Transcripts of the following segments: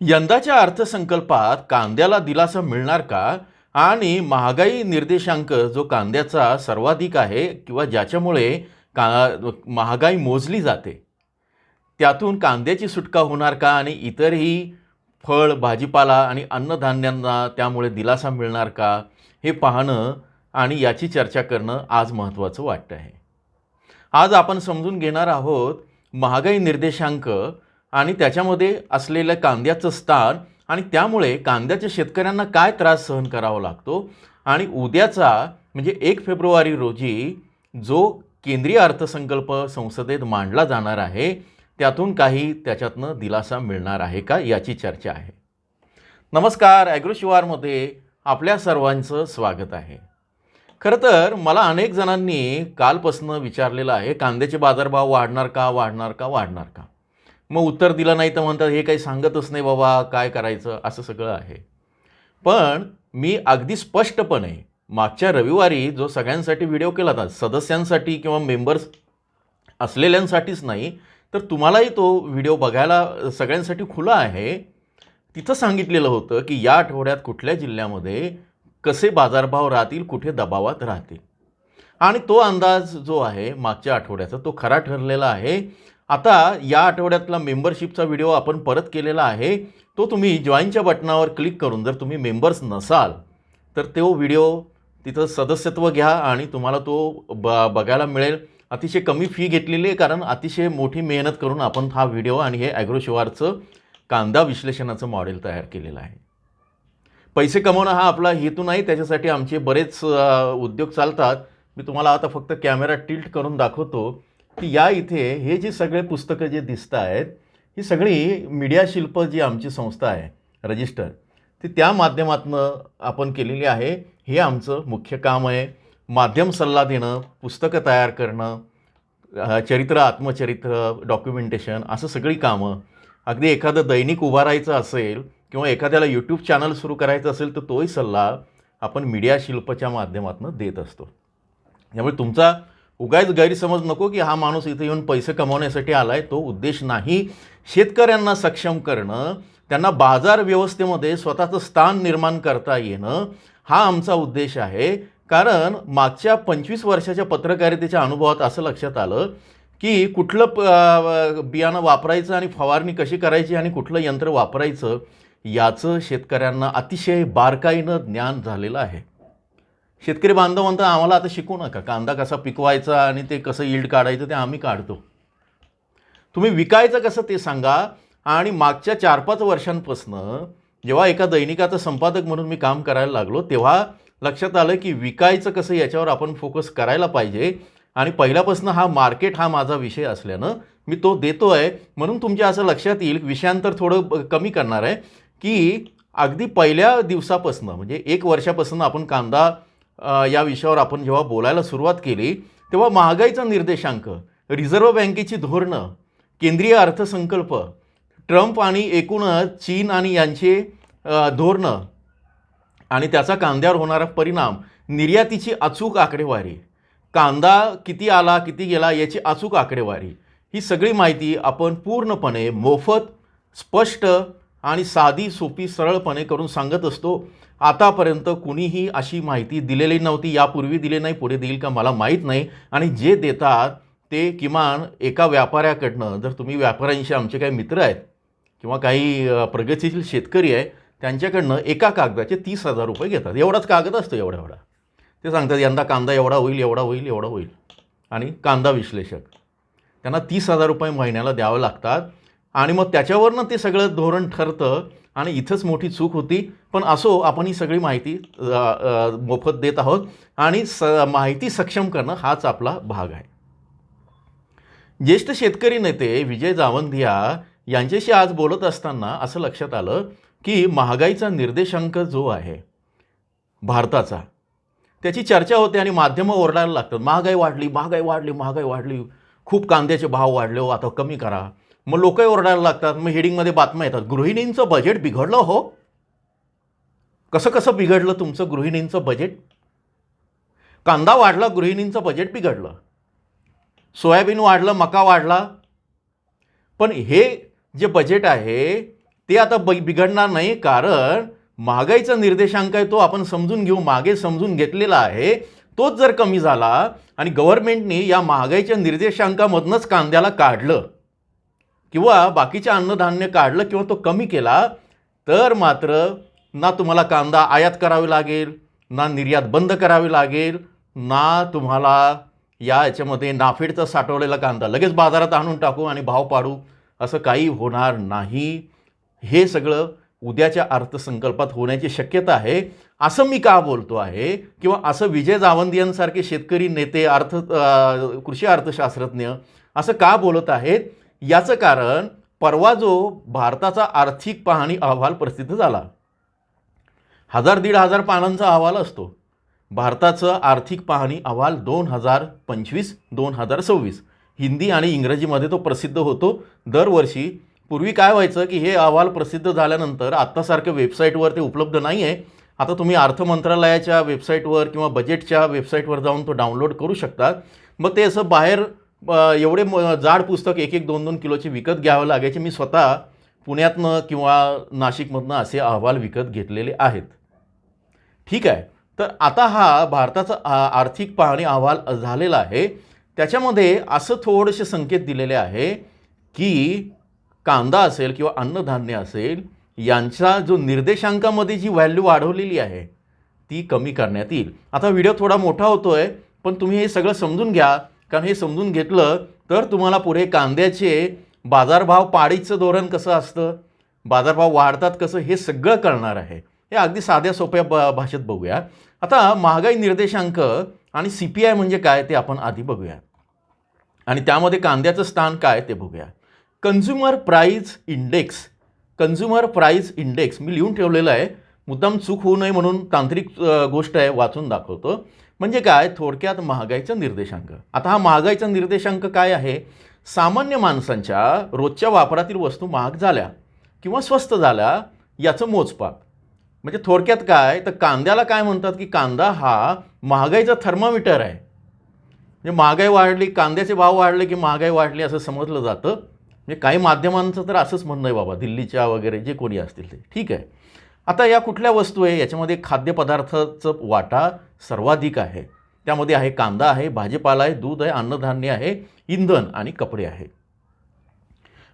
यंदाच्या अर्थसंकल्पात कांद्याला दिलासा मिळणार का? आणि महागाई निर्देशांक जो कांद्याचा सर्वाधिक आहे किंवा ज्याच्यामुळे का महागाई मोजली जाते त्यातून कांद्याची सुटका होणार का? आणि इतरही फळ भाजीपाला आणि अन्नधान्यांना त्यामुळे दिलासा मिळणार का? हे पाहणं आणि याची चर्चा करणं आज महत्त्वाचं वाटतं आहे आज आपण समजून घेणार आहोत महागाई निर्देशांक आणि त्याच्यामध्ये असलेलं कांद्याचं स्थान आणि त्यामुळे कांद्याच्या शेतकऱ्यांना काय त्रास सहन करावा लागतो? आणि उद्याचा म्हणजे एक फेब्रुवारी रोजी जो केंद्रीय अर्थसंकल्प संसदेत मांडला जाणार आहे त्यातून काही त्याच्यातनं दिलासा मिळणार आहे का याची चर्चा आहे. नमस्कार ॲग्रोशिवारमध्ये आपल्या सर्वांचं स्वागत आहे. खरं तर मला अनेक जणांनी कालपासनं विचारलेलं आहे कांद्याचे बाजारभाव वाढणार का वाढणार का वाढणार का? मग उत्तर दिलं नाही तर म्हणतात हे काही सांगतच नाही बाबा काय करायचं? असं सगळं आहे. पण मी अगदी स्पष्टपणे मागच्या रविवारी जो सगळ्यांसाठी व्हिडिओ केला होता सदस्यांसाठी किंवा मेंबर्स असलेल्यांसाठीच नाही तर तुम्हालाही तो व्हिडिओ बघायला सगळ्यांसाठी खुला आहे. तिथं सांगितलेलं होतं की या आठवड्यात कुठल्या जिल्ह्यामध्ये कसे बाजारभाव राहतील कुठे दबावात राहतील. आणि तो अंदाज जो आहे मागच्या आठवड्याचा तो खरा ठरलेला आहे. आता या आठवड्यातला मेंबरशिपचा व्हिडिओ आपण परत केलेला आहे. तो तुम्ही जॉईनच्या बटनावर क्लिक करून जर तुम्ही मेंबर्स नसाल तर तो व्हिडिओ तिथं सदस्यत्व घ्या आणि तुम्हाला तो ब बघायला मिळेल. अतिशय कमी फी घेतलेली आहे कारण अतिशय मोठी मेहनत करून आपण हा व्हिडिओ आणि हे ॲग्रोशिवारचं कांदा विश्लेषणाचं मॉडेल तयार केलेलं आहे. पैसे कमवणं हा आपला हेतू नाही त्याच्यासाठी आमचे बरेच उद्योग चालतात. मी तुम्हाला आता फक्त कॅमेरा टिल्ट करून दाखवतो. की या इथे हे जे सगळे पुस्तकं जे दिसत आहेत ही सगळी मीडिया शिल्प जी आमची संस्था आहे रजिस्टर ती त्या माध्यमातून आपण केलेली आहे. हे आमचं मुख्य काम आहे. माध्यम सल्ला देणं पुस्तकं तयार करणं चरित्र आत्मचरित्र डॉक्युमेंटेशन असं सगळी कामं. अगदी एखादं दैनिक उभारायचं असेल किंवा एखाद्याला यूट्यूब चॅनल सुरू करायचं असेल तर तोही सल्ला आपण मीडिया शिल्पच्या माध्यमातून देत असतो. त्यामुळे तुमचा उगाच गैरसमज नको की हा माणूस इथे येऊन पैसे कमवण्यासाठी आला आहे तो उद्देश नाही. शेतकऱ्यांना सक्षम करणं त्यांना बाजार व्यवस्थेमध्ये स्वतःचं स्थान निर्माण करता येणं हा आमचा उद्देश आहे. कारण मागच्या पंचवीस वर्षाच्या पत्रकारितेच्या अनुभवात असं लक्षात आलं की कुठलं प बियाणं वापरायचं आणि फवारणी कशी करायची आणि कुठलं यंत्र वापरायचं याचं शेतकऱ्यांना अतिशय बारकाईनं ज्ञान झालेलं आहे. शेतकरी बांधव म्हणतात आम्हाला आता शिकू नका. कांदा कसा पिकवायचा आणि ते कसं यील्ड काढायचं ते आम्ही काढतो. तुम्ही विकायचं कसं ते सांगा आणि मागच्या चार पाच वर्षांपासनं जेव्हा एका दैनिकाचा संपादक म्हणून मी काम करायला लागलो तेव्हा लक्षात आलं की विकायचं कसं याच्यावर आपण फोकस करायला पाहिजे आणि पहिल्यापासून हा मार्केट हा माझा विषय असल्यानं मी तो देतो आहे म्हणून तुमच्या असं लक्षात येईल विषयांतर थोडं कमी करणार आहे की अगदी पहिल्या दिवसापासून म्हणजे एक वर्षापासून आपण कांदा या विषयावर आपण जेव्हा बोलायला सुरुवात केली तेव्हा महागाईचा निर्देशांक रिझर्व्ह बँकेची धोरणं केंद्रीय अर्थसंकल्प ट्रम्प आणि एकूणच चीन आणि यांचे धोरणं आणि त्याचा कांद्यावर होणारा परिणाम निर्यातीची अचूक आकडेवारी कांदा किती आला किती गेला याची अचूक आकडेवारी ही सगळी माहिती आपण पूर्णपणे मोफत स्पष्ट आणि साधी सोपी सरळपणे करून सांगत असतो आतापर्यंत कुणीही अशी माहिती दिलेली नव्हती यापूर्वी दिली नाही पुढे देईल का मला माहीत नाही. आणि जे देतात ते किमान एका व्यापाऱ्याकडनं जर तुम्ही व्यापाऱ्यांशी आमचे काही मित्र आहेत किंवा काही प्रगतीशील शेतकरी आहे त्यांच्याकडनं एका कागदाचे तीस हजार रुपये घेतात. एवढाच कागद असतो एवढा एवढा. ते सांगतात यंदा कांदा एवढा होईल एवढा होईल एवढा होईल. आणि कांदा विश्लेषक. त्यांना तीस हजार रुपये महिन्याला द्यावं लागतात. आणि मग त्याच्यावरनं ते सगळं धोरण ठरतं आणि इथंच मोठी चूक होती. पण असो आपण ही सगळी माहिती मोफत देत आहोत आणि स माहिती सक्षम करणं हाच आपला भाग आहे. ज्येष्ठ शेतकरी नेते विजय जावंधिया यांच्याशी आज बोलत असताना असं लक्षात आलं की महागाईचा निर्देशांक जो आहे भारताचा त्याची चर्चा होते आणि माध्यमं ओरडायला लागतात. महागाई वाढली महागाई वाढली महागाई वाढली. खूप कांद्याचे भाव वाढले हो आता कमी करा. मग लोकही ओरडायला लागतात मग हेडिंगमध्ये बातम्या येतात. गृहिणींचं बजेट बिघडलं हो. कसं कसं बिघडलं तुमचं गृहिणींचं बजेट कांदा वाढला गृहिणींचं बजेट बिघडलं. सोयाबीन वाढलं मका वाढला. पण हे जे बजेट आहे ते आता ब बिघडणार नाही कारण महागाईचा निर्देशांक आहे तो आपण समजून घेऊ मागे समजून घेतलेला आहे. तोच जर कमी झाला आणि गव्हर्नमेंटनी या महागाईच्या निर्देशांकामधनंच कांद्याला काढलं किंवा बाकीचे अन्नधान्य काढलं किंवा तो कमी केला तर मात्र ना तुम्हाला कांदा आयात करावी लागेल ना निर्यात बंद करावी लागेल ना तुम्हाला या याच्यामध्ये नाफेडचा साठवलेला कांदा लगेच बाजारात आणून टाकू आणि भाव पाडू असं काही होणार नाही. हे सगळं उद्याच्या अर्थसंकल्पात होण्याची शक्यता आहे. असं मी का बोलतो आहे? किंवा असं विजय जावंदियांसारखे शेतकरी नेते अर्थ कृषी अर्थशास्त्रज्ञ असं का बोलत आहेत? याचं कारण परवा जो भारताचा आर्थिक पाहणी अहवाल प्रसिद्ध झाला हजार दीड हजार पानांचा अहवाल असतो. भारताचं आर्थिक पाहणी अहवाल दोन हजार पंचवीस दोन हजार सव्वीस. हिंदी आणि इंग्रजीमध्ये तो प्रसिद्ध होतो. दरवर्षी पूर्वी काय व्हायचं की हे अहवाल प्रसिद्ध झाल्यानंतर आत्तासारख्या वेबसाईटवर ते उपलब्ध नाही आहे आता तुम्ही अर्थ मंत्रालयाच्या वेबसाईटवर किंवा बजेटच्या वेबसाईटवर जाऊन तो डाउनलोड करू शकता. मग ते असं बाहेर एवढे म- जाड पुस्तक एक एक दोन दोन किलोचे विकत घ्यावं लागायचे. मी स्वतः पुण्यातनं किंवा नाशिकमधनं असे अहवाल विकत घेतलेले आहेत. ठीक आहे. तर आता हा भारताचा आर्थिक पाहणी अहवाल झालेला आहे. त्याच्यामध्ये असं थोडेसे संकेत दिलेले आहे की कांदा असेल किंवा अन्नधान्य असेल यांचा जो निर्देशांकामध्ये जी व्हॅल्यू वाढवलेली आहे ती कमी करण्यात येईल. आता व्हिडिओ थोडा मोठा होतो आहे पण तुम्ही हे सगळं समजून घ्या. कारण हे समजून घेतलं तर तुम्हाला पुढे कांद्याचे बाजारभाव पाडीचं धोरण कसं असतं? बाजारभाव वाढतात कसं? हे सगळं कळणार आहे. हे अगदी साध्या सोप्या ब भाषेत बघूया. आता महागाई निर्देशांक आणि सी पी आय म्हणजे काय ते आपण आधी बघूया. आणि त्यामध्ये कांद्याचं स्थान काय ते बघूया. Consumer price index consumer price index मी लिहून ठेवलेलं आहे. मुद्दाम चूक होऊ नये म्हणून तांत्रिक गोष्ट आहे वाचून दाखवतो. म्हणजे काय? थोडक्यात महागाईचा निर्देशांक. आता हा महागाईचा निर्देशांक काय आहे? सामान्य माणसांच्या रोजच्या वापरातील वस्तू महाग झाल्या किंवा स्वस्त झाल्या याचं मोजपाप. म्हणजे थोडक्यात काय? तर कांद्याला काय म्हणतात की कांदा हा महागाईचा थर्मामीटर आहे. म्हणजे महागाई वाढली कांद्याचे भाव वाढले की महागाई वाढली असं समजलं जातं. म्हणजे काही माध्यमांचं तर असंच म्हणणं आहे बाबा दिल्लीच्या वगैरे जे कोणी असतील ते. ठीक आहे. आता या कुठल्या वस्तू आहे? याच्यामध्ये खाद्यपदार्थाचं वाटा सर्वाधिक आहे. त्यामध्ये आहे कांदा आहे भाजीपाला आहे दूध आहे अन्नधान्य आहे इंधन आणि कपडे आहे.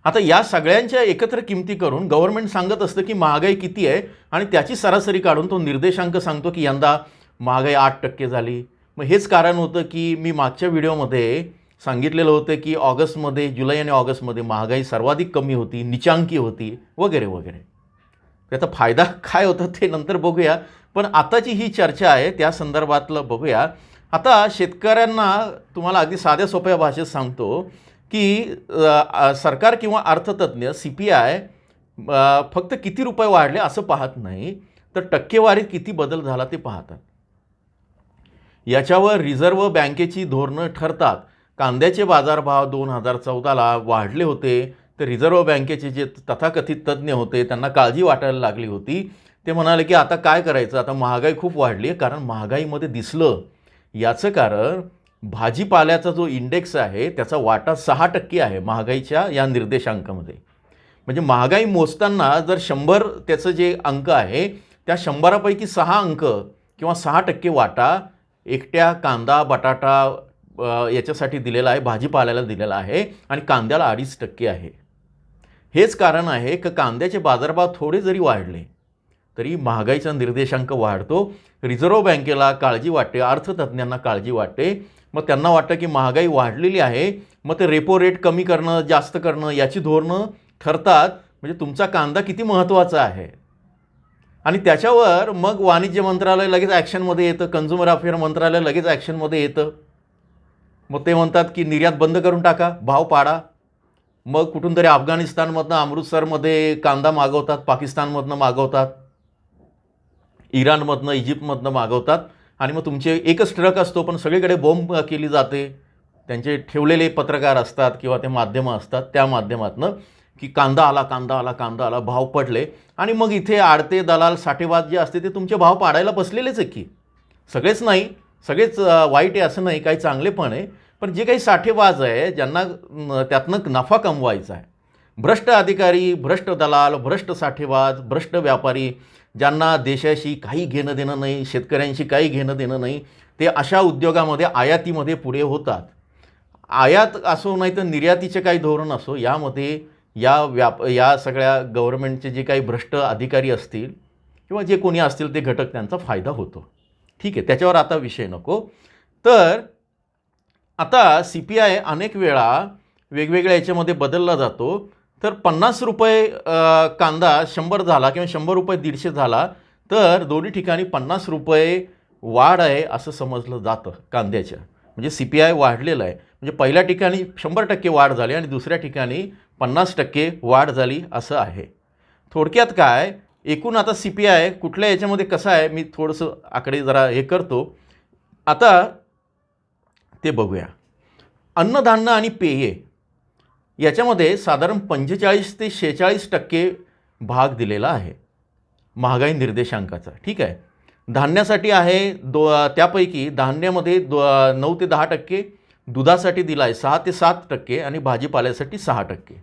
आता या सगळ्यांच्या एकत्र किमती करून गव्हर्नमेंट सांगत असतं की महागाई किती आहे आणि त्याची सरासरी काढून तो निर्देशांक सांगतो की यंदा महागाई आठ टक्के झाली. मग हेच कारण होतं की मी मागच्या व्हिडिओमध्ये सांगितलेलं होतं की ऑगस्टमध्ये जुलै आणि ऑगस्टमध्ये महागाई सर्वाधिक कमी होती निचांकी होती वगैरे वगैरे. त्याचा फायदा काय होता ते नंतर बघूया. पण आताची ही चर्चा आहे त्या संदर्भातलं बघूया. आता शेतकऱ्यांना तुम्हाला अगदी साध्या सोप्या भाषेत सांगतो की सरकार किंवा अर्थतज्ञ सी पी आय फक्त किती रुपये वाढले असं पाहत नाही तर टक्केवारीत किती बदल झाला ते पाहतात. याच्यावर रिझर्व्ह बँकेची धोरणं ठरतात. कांद्याचे बाजारभाव दोन हजार चौदाला वाढले होते तर रिझर्व्ह बँकेचे जे तथाकथित तज्ज्ञ होते त्यांना काळजी वाटायला लागली होती. ते म्हणाले की आता काय करायचं? आता महागाई खूप वाढली आहे. कारण महागाईमध्ये दिसलं. याचं कारण भाजीपाल्याचा जो इंडेक्स आहे त्याचा वाटा सहा टक्के आहे महागाईच्या या निर्देशांकामध्ये. म्हणजे महागाई मोजताना जर शंभर त्याचं जे अंक आहे त्या शंभरापैकी सहा अंक किंवा सहा टक्के वाटा एकट्या कांदा बटाटा याच्यासाठी दिलेला आहे भाजीपाल्याला दिलेला आहे आणि कांद्याला अडीच टक्के आहे. हेच कारण आहे की कांद्याचे बाजारभाव थोडे जरी वाढले तरी महागाईचा निर्देशांक वाढतो. रिझर्व्ह बँकेला काळजी वाटते अर्थतज्ज्ञांना काळजी वाटते. मग त्यांना वाटतं की महागाई वाढलेली आहे मग ते रेपो रेट कमी करणं जास्त करणं याची धोरणं ठरतात. म्हणजे तुमचा कांदा किती महत्त्वाचा आहे? आणि त्याच्यावर मग वाणिज्य मंत्रालय लगेच ॲक्शनमध्ये येतं कन्झ्युमर अफेअर मंत्रालय लगेच ॲक्शनमध्ये येतं. मग ते म्हणतात की निर्यात बंद करून टाका भाव पाडा. मग कुठून तरी अफगाणिस्तानमधनं अमृतसरमध्ये कांदा मागवतात पाकिस्तानमधनं मागवतात. इराणमधनं इजिप्तमधनं मागवतात. आणि मग तुमचे एकच ट्रक असतो पण सगळीकडे बॉम्ब केली जाते. त्यांचे ठेवलेले पत्रकार असतात किंवा ते माध्यमं असतात त्या माध्यमातनं की कांदा आला कांदा आला कांदा आला भाव पडले. आणि मग इथे आडते दलाल साठेबाज जे असते ते तुमचे भाव पाडायला बसलेलेच आहे की. सगळेच नाही सगळेच वाईट आहे असं नाही काही चांगले पण आहे. पण जे काही साठेबाज आहे ज्यांना त्यातनं नफा कमवायचा आहे. भ्रष्ट अधिकारी भ्रष्ट दलाल भ्रष्ट साठेबाज भ्रष्ट व्यापारी ज्यांना देशाशी काही घेणं देणं नाही शेतकऱ्यांशी काही घेणं देणं नाही ते अशा उद्योगामध्ये आयातीमध्ये पुढे होतात. आयात असो नाही तर निर्यातीचे काही धोरण असो यामध्ये या व्याप या सगळ्या गव्हर्नमेंटचे जे काही भ्रष्ट अधिकारी असतील किंवा जे कोणी असतील ते घटक त्यांचा फायदा होतो. ठीक आहे त्याच्यावर आता विषय नको. तर आता सी पी आय अनेक वेळा वेगवेगळ्या याच्यामध्ये बदलला जातो. तर पन्नास रुपये कांदा शंभर झाला किंवा शंभर रुपये दीडशे झाला तर दोन्ही ठिकाणी पन्नास रुपये वाढ आहे असं समजलं जातं कांद्याच्या. म्हणजे सी पी आय वाढलेलं आहे. म्हणजे पहिल्या ठिकाणी शंभर टक्के वाढ झाली आणि दुसऱ्या ठिकाणी पन्नास टक्के वाढ झाली असं आहे. थोडक्यात काय एकूण आता सी पी आय कुठल्या याच्यामध्ये कसं आहे मी थोडंसं आकडे जरा हे करतो. आता ते बघूया. अन्नधान्य आणि पेये याच्यामध्ये साधारण पंचेचाळीस ते शेहेचाळीस टक्के भाग दिलेला आहे. महागाई निर्देशांकाचा ठीक आहे? धान्यासाठी आहे दो त्यापैकी धान्यामध्ये दो नऊ ते दहा टक्के दुधासाठी दिला आहे सहा ते सात टक्के आणि भाजीपाल्यासाठी सहा टक्के.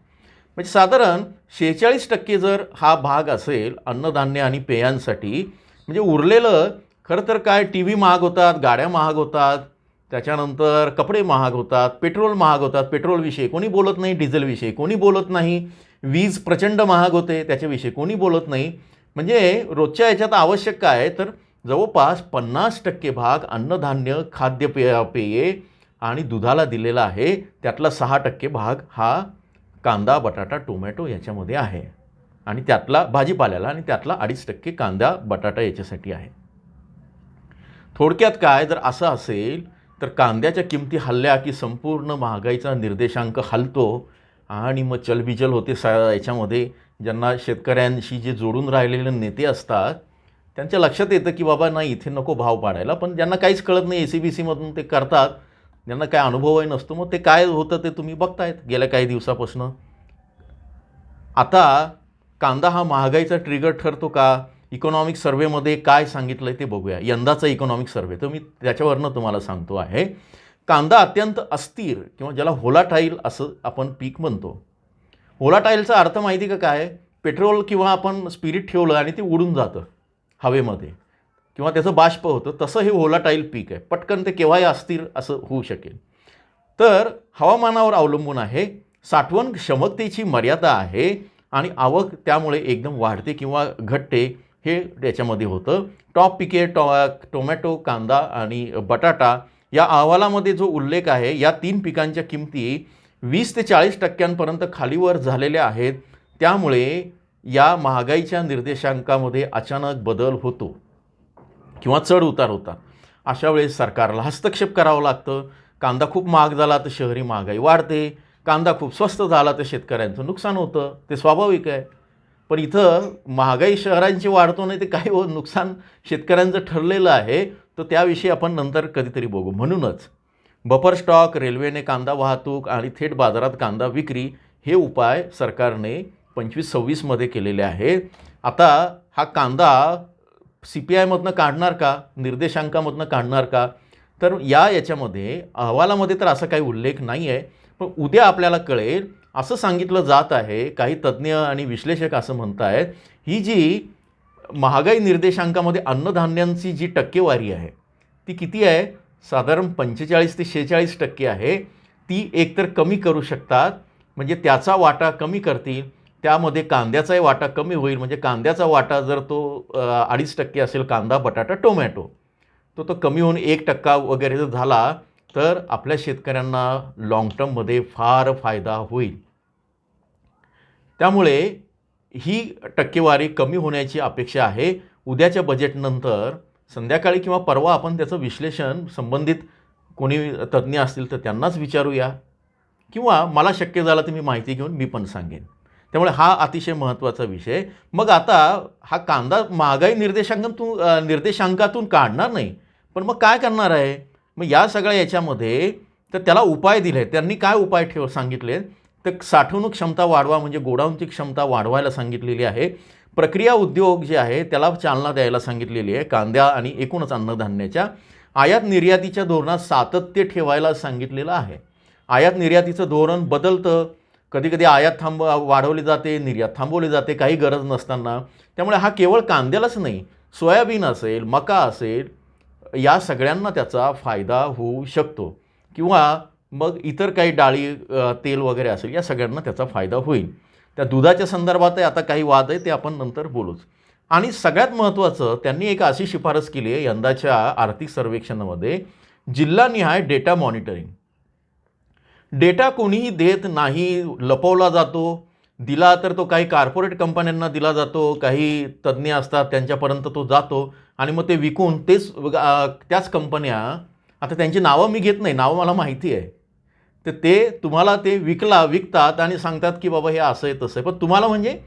म्हणजे साधारण शेहेचाळीस टक्के जर हा भाग असेल अन्नधान्य आणि पेयांसाठी म्हणजे उरलेलं खरं तर काय टी व्ही महाग होतात गाड्या महाग होतात त्याच्यानंतर कपडे महाग होतात पेट्रोल महाग होतात पेट्रोलविषयी कोणी बोलत नाही डिझेलविषयी कोणी बोलत नाही वीज प्रचंड महाग होते त्याच्याविषयी कोणी बोलत नाही. म्हणजे रोजच्या याच्यात आवश्यक काय आहे? तर जवळपास पन्नास टक्के भाग अन्नधान्य खाद्यपेय पेये आणि दुधाला दिलेला आहे. त्यातला सहा टक्के भाग हा कांदा बटाटा टोमॅटो याच्यामध्ये आहे. आणि त्यातला भाजीपाल्याला आणि त्यातला अडीच टक्के कांदा बटाटा याच्यासाठी आहे. थोडक्यात काय? जर असं असेल तर कांद्याच्या किमती हल्ल्या की संपूर्ण महागाईचा निर्देशांक हलतो आणि मग चलबिचल होते सा याच्यामध्ये. ज्यांना शेतकऱ्यांशी जे जोडून राहिलेले नेते असतात त्यांच्या लक्षात येतं की बाबा नाही इथे नको भाव पाडायला. पण ज्यांना काहीच कळत नाही ए सी बी सीमधून ते करतात. ज्यांना काय अनुभवही नसतो मग ते काय होतं ते तुम्ही बघतायत गेल्या काही दिवसापासून. आता कांदा हा महागाईचा ट्रिगर ठरतो का? इकॉनॉमिक सर्वेमध्ये काय सांगितलं आहे ते बघूया. यंदाचा इकॉनॉमिक सर्वे. तर मी त्याच्यावरनं तुम्हाला सांगतो आहे. कांदा अत्यंत अस्थिर किंवा ज्याला होलाटाईल असं आपण पीक म्हणतो. होलाटाईलचा अर्थ माहिती का काय? पेट्रोल किंवा आपण स्पिरिट ठेवलं आणि ते उडून जातं हवेमध्ये. किंवा त्याचं बाष्प होतं. तसं हे होलाटाईल पीक आहे. पटकन ते केव्हाही अस्थिर असं होऊ शकेल. तर हवामानावर अवलंबून आहे. साठवण क्षमतेची मर्यादा आहे आणि आवक त्यामुळे एकदम वाढते किंवा घटते. हे याच्यामध्ये होतं. टॉप पिके टॉ टोमॅटो कांदा आणि बटाटा या अहवालामध्ये जो उल्लेख आहे या तीन पिकांच्या किमती वीस ते चाळीस टक्क्यांपर्यंत खालीवर झालेल्या आहेत. त्यामुळे या महागाईच्या निर्देशांकामध्ये अचानक बदल होतो किंवा चढ उतार होता. अशा वेळेस सरकारला हस्तक्षेप करावं लागतं. कांदा खूप महाग झाला तर शहरी महागाई वाढते. कांदा खूप स्वस्त झाला तर शेतकऱ्यांचं नुकसान होतं. ते स्वाभाविक आहे. पण इथं महागाई शहरांची वाढतो नाही ते काही हो नुकसान शेतकऱ्यांचं ठरलेलं आहे तर त्याविषयी आपण नंतर कधीतरी बघू. म्हणूनच बफर स्टॉक रेल्वेने कांदा वाहतूक आणि थेट बाजारात कांदा विक्री हे उपाय सरकारने पंचवीस सव्वीसमध्ये केलेले आहे. आता हा कांदा सी पी आयमधनं काढणार का? निर्देशांकामधनं काढणार का? तर या याच्यामध्ये अहवालामध्ये तर असा काही उल्लेख नाही आहे पण उद्या आपल्याला कळेल असं सांगितलं जात आहे काही तज्ज्ञ आणि विश्लेषक असं म्हणत आहेत ही जी महागाई निर्देशांकामध्ये अन्नधान्यांची जी टक्केवारी आहे ती किती आहे? साधारण पंचेचाळीस ते शेहेचाळीस टक्के आहे. ती एकतर कमी करू शकतात म्हणजे त्याचा वाटा कमी करतील त्यामध्ये कांद्याचाही वाटा कमी होईल म्हणजे कांद्याचा वाटा जर तो अडीच टक्के असेल कांदा बटाटा टोमॅटो तो तो कमी होऊन एक टक्का वगैरे जर झाला तर आपल्या शेतकऱ्यांना लाँग टर्ममध्ये फार फायदा होईल. त्यामुळे ही टक्केवारी कमी होण्याची अपेक्षा आहे. उद्याच्या बजेटनंतर संध्याकाळी किंवा परवा आपण त्याचं विश्लेषण संबंधित कोणी तज्ज्ञ असतील तर त्यांनाच विचारूया. किंवा मला शक्य झालं तर मी माहिती घेऊन मी पण सांगेन. त्यामुळे हा अतिशय महत्त्वाचा विषय. मग आता हा कांदा महागाई निर्देशांकातून निर्देशांकातून काढणार नाही. पण मग काय करणार आहे? मग या सगळ्या याच्यामध्ये तर त्याला उपाय दिले. त्यांनी काय उपाय ठेव सांगितले? तर साठवणूक क्षमता वाढवा म्हणजे गोडाऊनची क्षमता वाढवायला सांगितलेली आहे. प्रक्रिया उद्योग जे आहे त्याला चालना द्यायला सांगितलेली आहे. कांद्या आणि एकूणच अन्नधान्याच्या आयात निर्यातीच्या धोरणात सातत्य ठेवायला सांगितलेलं आहे. आयात निर्यातीचं धोरण बदलतं. कधी कधी आयात थांब वाढवली जाते निर्यात थांबवली जाते काही गरज नसताना. त्यामुळे हा केवळ कांद्यालाच नाही सोयाबीन असेल मका असेल या सगळ्यांना त्याचा फायदा होऊ शकतो. किंवा मग इतर काही डाळी तेल वगैरे असेल या सगळ्यांना त्याचा फायदा होईल. त्या दुधाच्या संदर्भातही आता काही वाद आहे ते आपण नंतर बोलूच. आणि सगळ्यात महत्त्वाचं त्यांनी एक अशी शिफारस केली आहे यंदाच्या आर्थिक सर्वेक्षणामध्ये जिल्हानिहाय डेटा मॉनिटरिंग. डेटा कोणीही देत नाही लपवला जातो दिला तर तो काही कॉर्पोरेट कंपन्यांना दिला जातो काही तज्ज्ञ असतात त्यांच्यापर्यंत तो जातो. आणि मग ते विकून तेच त्याच कंपन्या आता त्यांची नावं मी घेत नाही नावं मला माहिती आहे. तर ते तुम्हाला ते विकला विकतात आणि सांगतात की बाबा हे असं आहे तसं आहे. पण तुम्हाला म्हणजे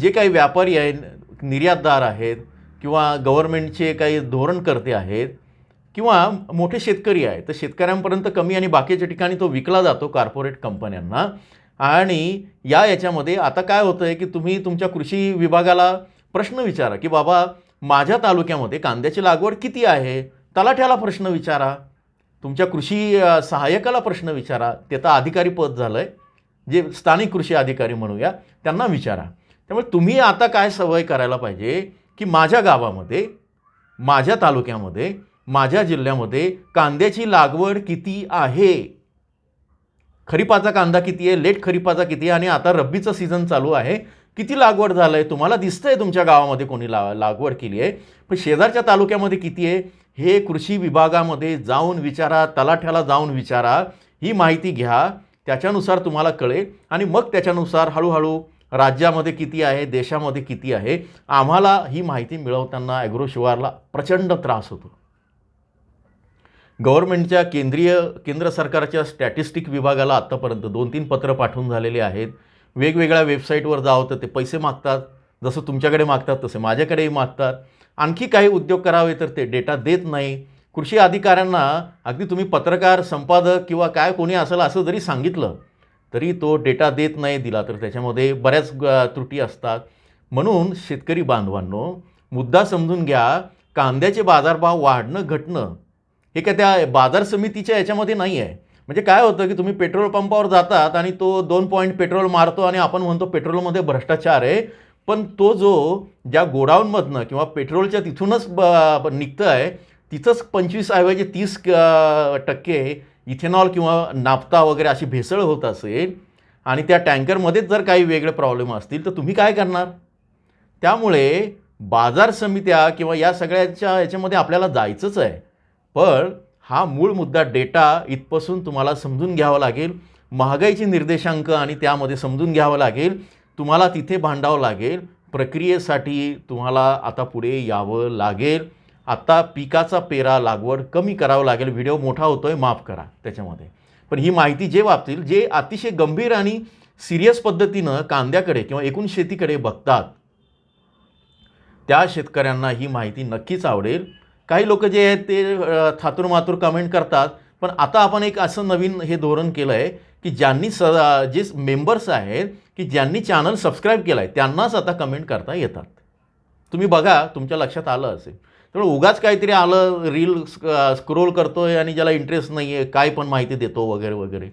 जे काही व्यापारी आहेत निर्यातदार आहेत किंवा गव्हर्नमेंटचे काही धोरणकर्ते आहेत किंवा मोठे शेतकरी आहेत तर शेतकऱ्यांपर्यंत कमी आणि बाकीच्या ठिकाणी तो विकला जातो कॉर्पोरेट कंपन्यांना आणि या याच्यामध्ये आता काय होतं आहे की तुम्ही तुमच्या कृषी विभागाला प्रश्न विचारा की बाबा माझ्या तालुक्यामध्ये कांद्याची लागवड किती आहे? तलाठ्याला प्रश्न विचारा. तुमच्या कृषी सहाय्यकाला प्रश्न विचारा. ते तर अधिकारी पद झालं आहे जे स्थानिक कृषी अधिकारी म्हणूया त्यांना विचारा. त्यामुळे तुम्ही आता काय सवय करायला पाहिजे की माझ्या गावामध्ये माझ्या तालुक्यामध्ये माझ्या जिल्ह्यामध्ये कांद्याची लागवड किती आहे? खरीपाचा कांदा किती आहे? लेट खरीपाचा किती आहे? आणि आता रब्बीचं सीझन चालू आहे. किती लागवड झालं आहे तुम्हाला दिसतं आहे तुमच्या गावामध्ये कोणी ला लागवड केली आहे. पण शेजारच्या तालुक्यामध्ये किती आहे? हे कृषी विभागामध्ये जाऊन विचारा तलाठ्याला जाऊन विचारा. ही माहिती घ्या. त्याच्यानुसार तुम्हाला कळेल. आणि मग त्याच्यानुसार हळूहळू राज्यामध्ये किती आहे? देशामध्ये किती आहे? आम्हाला ही माहिती मिळवताना ॲग्रो शिवारला प्रचंड त्रास होतो. गव्हर्नमेंटच्या केंद्रीय केंद्र सरकारच्या स्टॅटिस्टिक विभागाला आत्तापर्यंत दोन तीन पत्र पाठवून झालेले आहेत. वेगवेगळ्या वेबसाईटवर जावं तर ते पैसे मागतात. जसं तुमच्याकडे मागतात तसे माझ्याकडेही मागतात. आणखी काही उद्योग करावे तर ते डेटा देत नाही. कृषी अधिकाऱ्यांना अगदी तुम्ही पत्रकार संपादक किंवा काय कोणी असेल असं जरी सांगितलं तरी तो डेटा देत नाही दिला तर त्याच्यामध्ये बऱ्याच त्रुटी असतात. म्हणून शेतकरी बांधवांनो मुद्दा समजून घ्या. कांद्याचे बाजारभाव वाढणं घटणं हे काय त्या बाजार समितीच्या याच्यामध्ये नाही आहे. म्हणजे काय होतं की तुम्ही पेट्रोल पंपावर जातात आणि तो दोन पॉईंट पेट्रोल मारतो आणि आपण म्हणतो पेट्रोलमध्ये भ्रष्टाचार आहे. पण तो जो ज्या गोडाऊनमधनं किंवा पेट्रोलच्या तिथूनच ब निघतं आहे तिथंच पंचवीस ऐवजी तीस टक्के इथेनॉल किंवा नाफ्ता वगैरे अशी भेसळ होत असेल आणि त्या टँकरमध्येच जर काही वेगळे प्रॉब्लेम असतील तर तुम्ही काय करणार? त्यामुळे बाजार समित्या किंवा या सगळ्याच्या याच्यामध्ये आपल्याला जायचंच आहे. पण हा मूळ मुद्दा डेटा इथपासून तुम्हाला समजून घ्यावा लागेल. महागाईची निर्देशांक आणि त्यामध्ये समजून घ्यावं लागेल. तुम्हाला तिथे भांडावं लागेल. प्रक्रियेसाठी तुम्हाला आता पुढे यावं लागेल. आता पिकाचा पेरा लागवड कमी करावं लागेल. व्हिडिओ मोठा होतो आहे माफ करा त्याच्यामध्ये. पण ही माहिती जे वापतील जे अतिशय गंभीर आणि सिरियस पद्धतीनं कांद्याकडे किंवा एकूण शेतीकडे बघतात त्या शेतकऱ्यांना ही माहिती नक्कीच आवडेल. काही लोक जे आहेत ते थातूर मातूर कमेंट करतात. पण आता आपण एक असं नवीन हे धोरण केलं आहे की ज्यांनी स जे मेंबर्स आहेत की ज्यांनी चॅनल सबस्क्राईब केलं आहे त्यांनाच आता कमेंट करता येतात. तुम्ही बघा तुमच्या लक्षात आलं असेल. त्यामुळे उगाच काहीतरी आलं रील स्क्रोल करतोय आणि ज्याला इंटरेस्ट नाही आहे काय पण माहिती देतो वगैरे वगैरे.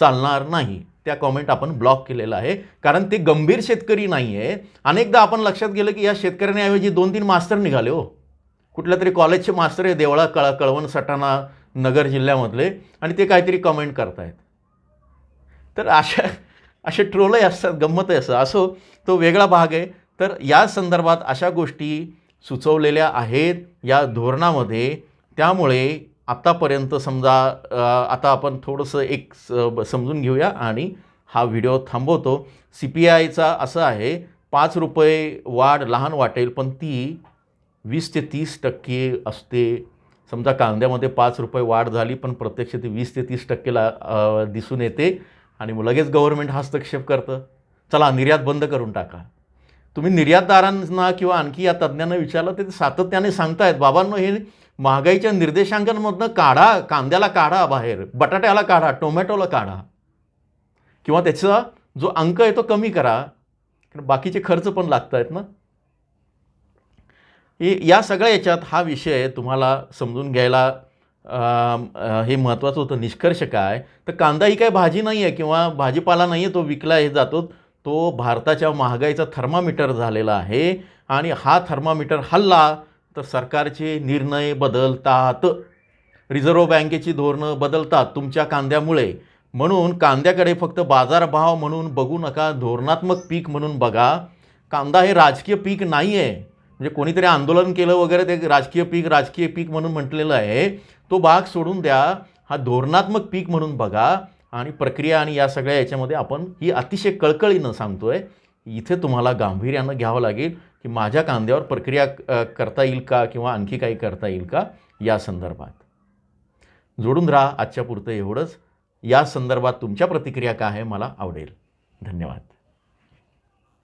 चालणार नाही. त्या कॉमेंट आपण ब्लॉक केलेला आहे. कारण ते गंभीर शेतकरी नाही आहे अनेकदा आपण लक्षात गेलं की या शेतकऱ्यांऐवजी दोन तीन मास्तर निघाले हो. कुठल्या तरी कॉलेजचे मास्तर आहे देवळा कळ कळवण सटाणा नगर जिल्ह्यामधले आणि ते काहीतरी कमेंट करतायत. तर अशा असे ट्रोलही असतात गंमतही असतात असो. तो वेगळा भाग आहे. तर या संदर्भात अशा गोष्टी सुचवलेल्या आहेत या धोरणामध्ये. त्यामुळे आत्तापर्यंत समजा आता आपण थोडंसं एक स- समजून घेऊया आणि हा व्हिडिओ थांबवतो. सी पी आयचा असं आहे पाच रुपये वाढ लहान वाटेल पण ती वीस ते तीस टक्के असते. समजा कांद्यामध्ये पाच रुपये वाढ झाली पण प्रत्यक्ष ती वीस ते तीस टक्केला दिसून येते आणि मग लगेच गव्हर्मेंट हस्तक्षेप करतं. चला निर्यात बंद करून टाका. तुम्ही निर्यातदारांना किंवा आणखी या तज्ज्ञांना विचारलं तर ते सातत्याने सांगतायत बाबांनो हे महागाईच्या निर्देशांकांमधनं काढा कांद्याला काढा बाहेर बटाट्याला काढा टोमॅटोला काढा. किंवा त्याचा जो अंक आहे तो कमी करा. कारण बाकीचे खर्च पण लागत आहेत ना. हे- या सगळ्या याच्यात हा विषय तुम्हाला समजून घ्यायला हे महत्त्वाचं होतं. निष्कर्ष काय? तर कांदा ही काय भाजी नाही आहे किंवा भाजीपाला नाही आहे तो विकला हे जातो. तो भारताच्या महागाईचा थर्मामीटर झालेला आहे आणि हा थर्मामीटर हल्ला तर सरकारचे निर्णय बदलतात. रिझर्व्ह बँकेची धोरणं बदलतात तुमच्या कांद्यामुळे. म्हणून कांद्याकडे फक्त बाजारभाव म्हणून बघू नका धोरणात्मक पीक म्हणून बघा. कांदा हे राजकीय पीक नाही आहे म्हणजे कोणीतरी आंदोलन केलं वगैरे ते राजकीय पीक राजकीय पीक म्हणून म्हटलेलं आहे. तो भाग सोडून द्या. हा धोरणात्मक पीक म्हणून बघा. आणि प्रक्रिया आणि या सगळ्या याच्यामध्ये आपण ही अतिशय कळकळीनं सांगतो आहे इथे तुम्हाला गांभीर्यानं घ्यावं लागेल की माझ्या कांद्यावर प्रक्रिया करता येईल का किंवा आणखी काही करता येईल का या संदर्भात. जोडून राहा. आजच्या पुरतं एवढंच. या संदर्भात तुमच्या प्रतिक्रिया काय आहे मला आवडेल. धन्यवाद.